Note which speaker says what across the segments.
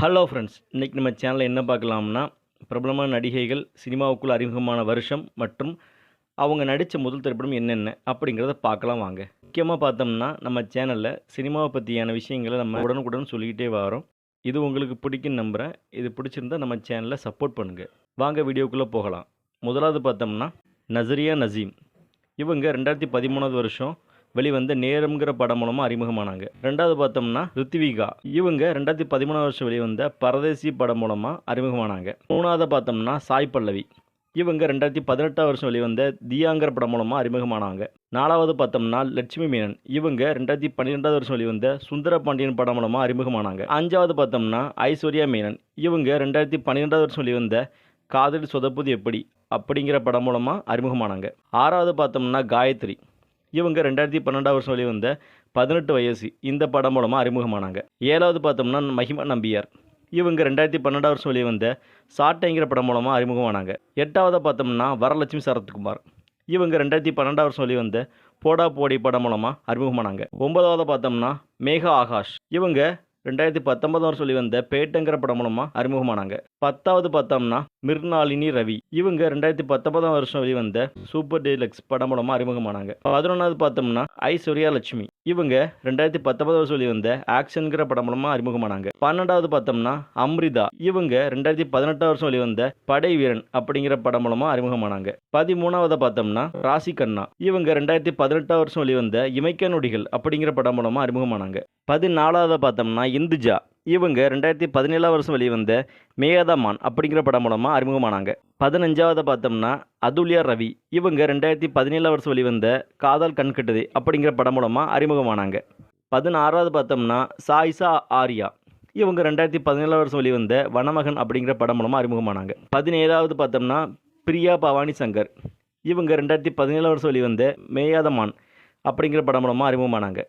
Speaker 1: Hello friends இன்றைக்கி நம்ம சேனலில் என்ன பார்க்கலாம்னா பிரபலமான நடிகைகள் சினிமாவுக்குள் அறிமுகமான வருஷம் மற்றும் அவங்க நடித்த முதல் திரைப்படம் என்னென்ன அப்படிங்கிறத பார்க்கலாம் வாங்க. முக்கியமாக பார்த்தோம்னா நம்ம சேனலில் சினிமாவை பற்றியான விஷயங்களை நம்ம உடனுக்குடன் சொல்லிக்கிட்டே வரோம். இது உங்களுக்கு பிடிக்குன்னு நம்புகிறேன் இது பிடிச்சிருந்தா நம்ம சேனலை சப்போர்ட் பண்ணுங்கள் வாங்க வீடியோக்குள்ளே போகலாம். முதலாவது பார்த்தோம்னா நசரியா நசீம். இவங்க ரெண்டாயிரத்தி பதிமூணாவது வருஷம் வெளிவந்த நேரம்ங்கிற படம் மூலமாக அறிமுகமானாங்க. ரெண்டாவது பார்த்தோம்னா ரித்விகா. இவங்க ரெண்டாயிரத்தி பதிமூணாவது வருஷம் வெளிவந்த பரதேசி படம் மூலமாக அறிமுகமானாங்க. மூணாவது பார்த்தோம்னா சாய் பல்லவி. இவங்க ரெண்டாயிரத்தி பதினெட்டாம் வருஷம் வெளிவந்த தியாங்கிற படம் மூலமாக அறிமுகமானாங்க. நாலாவது பார்த்தோம்னா லட்சுமி மேனன். இவங்க ரெண்டாயிரத்தி பன்னிரெண்டாவது வருஷம் வெளிவந்த சுந்தர பாண்டியன் படம் மூலமாக அறிமுகமானாங்க. அஞ்சாவது பார்த்தோம்னா ஐஸ்வர்யா மேனன். இவங்க ரெண்டாயிரத்தி பன்னிரெண்டாவது வருஷம் வெளிவந்த காதல் சொதப்புது எப்படி அப்படிங்கிற படம் மூலமாக அறிமுகமானாங்க. ஆறாவது பார்த்தோம்னா காயத்ரி. இவங்க ரெண்டாயிரத்தி பன்னெண்டாவது வருஷம் வெளிவந்த பதினெட்டு வயசு இந்த படம் மூலமாக அறிமுகமானாங்க. ஏழாவது பார்த்தோம்னா மகிமா நம்பியார். இவங்க ரெண்டாயிரத்தி பன்னெண்டாவது வருஷம் வெளிவந்த சாட்டைங்கிற படம் மூலமாக அறிமுகமானாங்க. எட்டாவது பார்த்தோம்னா வரலட்சுமி சரத்குமார். இவங்க ரெண்டாயிரத்தி பன்னெண்டாவது வருஷம் வெளிவந்த போடா போடி படம் மூலமாக அறிமுகமானாங்க. ஒன்பதாவது பார்த்தோம்னா மேகா ஆகாஷ். இவங்க ரெண்டாயிரத்தி பத்தொன்பதாம் வருஷம் வெளிவந்த பேட்டங்கிற படம் மூலமாக அறிமுகமானாங்க. பத்தாவது பார்த்தோம்னா மிர்னாலினி ரவி. இவங்க ரெண்டாயிரத்தி பத்தொன்பதாம் வருஷம் வெளிவந்த சூப்பர் டீலக்ஸ் படம் மூலமாக அறிமுகமானாங்க. பதினொன்றாவது பார்த்தோம்னா ஐஸ்வர்யா லட்சுமி இவங்க ரெண்டாயிரத்தி பத்தொன்பதாம் வருஷம் வெளிவந்த ஆக்ஷன்கிற படம் மூலமாக அறிமுகமானாங்க. பன்னெண்டாவது பார்த்தோம்னா அம்ரிதா. இவங்க ரெண்டாயிரத்தி பதினெட்டாம் வருஷம் வெளிவந்த படை வீரன் அப்படிங்கிற படம் மூலமாக அறிமுகமானாங்க. பதிமூணாவது பார்த்தோம்னா ராசி கண்ணா இவங்க ரெண்டாயிரத்தி பதினெட்டாம் வருஷம் வெளிவந்த இமைக்க நொடிகள் அப்படிங்கிற படம் மூலமாக அறிமுகமானாங்க. பதினாலாவது பார்த்தோம்னா இந்துஜா. இவங்க ரெண்டாயிரத்தி பதினேழாம் வருஷம் வெளிவந்த மேகதாமான் அப்படிங்கிற படம் மூலமாக அறிமுகமானாங்க. பதினஞ்சாவது பார்த்தோம்னா அதுல்யா ரவி. இவங்க ரெண்டாயிரத்தி பதினேழாம் வருஷம் வெளிவந்த காதல் கண்கட்டுது அப்படிங்கிற படம் மூலமாக அறிமுகமானாங்க. பதினாறாவது பார்த்தோம்னா சாயிசா ஆர்யா. இவங்க ரெண்டாயிரத்தி பதினேழாம் வருஷம் வெளிவந்த வனமகன் அப்படிங்கிற படம் மூலமாக அறிமுகமானாங்க. பதினேழாவது பார்த்தோம்னா பிரியா பவானி சங்கர். இவங்க ரெண்டாயிரத்தி பதினேழாம் வருஷம் வெளிவந்த மேயாதமான் அப்படிங்கிற படம் மூலமாக அறிமுகமானாங்க.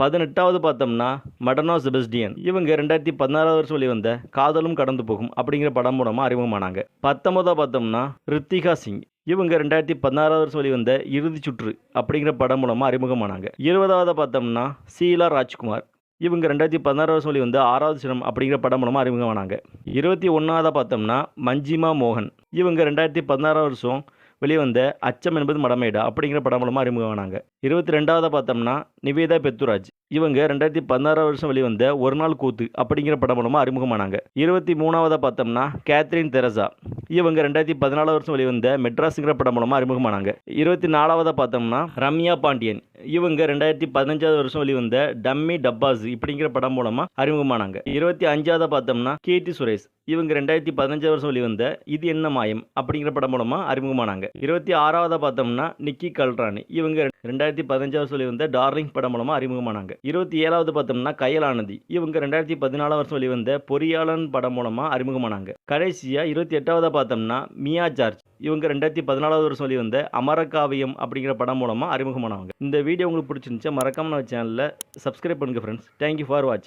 Speaker 1: பதினெட்டாவது பார்த்தோம்னா மடனோ செபஸ்டியன். இவங்க ரெண்டாயிரத்தி பதினாறாவது வருஷம் வெளிவந்த காதலும் கடந்து போகும் அப்படிங்கிற படம் மூலமாக அறிமுகமானாங்க. பத்தொன்பதாவது பார்த்தோம்னா ரித்திகா சிங். இவங்க ரெண்டாயிரத்தி பதினாறாவது வருஷம் வெளிவந்த இறுதி சுற்று அப்படிங்கிற படம் மூலமாக அறிமுகமானாங்க. இருபதாவது பார்த்தோம்னா சீலா ராஜ்குமார். இவங்க ரெண்டாயிரத்தி பதினாறு வருஷம் வெளிவந்த ஆறாவது சினம் அப்படிங்கிற படம் மூலமாக அறிமுகமானாங்க. இருபத்தி ஒன்றாவதாக பார்த்தோம்னா மஞ்சிமா மோகன். இவங்க ரெண்டாயிரத்தி பதினாறாவது வருஷம் வெளிவந்த அச்சம் என்பது மடமேடா அப்படிங்கிற படம் மூலமாக அறிமுகமானாங்க. இருபத்தி ரெண்டாவதாக பார்த்தோம்னா நிவேதா பெத்துராஜ். இவங்க ரெண்டாயிரத்தி பதினாறாவது வருஷம் வெளிவந்த ஒரு நாள் கூத்து அப்படிங்கிற படம் மூலமாக அறிமுகமானாங்க. இருபத்தி மூணாவதாக பார்த்தோம்னா கேத்ரின் தெரசா. இவங்க ரெண்டாயிரத்தி பதினாலாம் வருஷம் வெளிவந்த மெட்ராஸுங்கிற படம் மூலமாக அறிமுகமானாங்க. இருபத்தி நாலாவதாக பார்த்தோம்னா ரம்யா பாண்டியன். இவங்க ரெண்டாயிரத்தி பதினஞ்சாவது வருஷம் வெளிவந்த டம்மி டப்பாஸ் இப்படிங்கிற படம் மூலமாக அறிமுகமானாங்க. இருபத்தி அஞ்சாவதாக பார்த்தோம்னா கீர்த்தி சுரேஷ். இவங்க ரெண்டாயிரத்தி பதினஞ்சாவது வருஷம் வெளிவந்த இது என்ன மாயம் அப்படிங்கிற படம் மூலமாக அறிமுகமானாங்க. இருபத்தி ஆறாவதாக பார்த்தோம்னா நிக்கி கல்ராணி. இவங்க ரெண்டாயிரத்தி பதினஞ்சாவது வருஷம் வெளிவந்த டார்லிங் படம் மூலமாக அறிமுகமானாங்க. இருபத்தி ஏழாவது பார்த்தோம்னா கயலானதி. இவங்க ரெண்டாயிரத்தி பதினாலாம் வருஷம் வெளிவந்த பொறியாளன் படம் மூலமாக அறிமுகமானாங்க. கடைசியாக இருபத்தி எட்டாவதாக பார்த்தோம்னா மியா ஜார்ஜ். இவங்க ரெண்டாயிரத்தி பதினாலாவது வருஷம் வெளிவந்த அமரகாவியம் அப்படிங்கிற படம் மூலமாக அறிமுகமானவங்க. இந்த வீடியோ உங்களுக்கு பிடிச்சிருந்துச்சா மறக்காம நம்ம சேனலில் சப்ஸ்கிரைப் பண்ணுங்கள் ஃப்ரெண்ட்ஸ் தேங்க்யூ ஃபார் வாட்ச்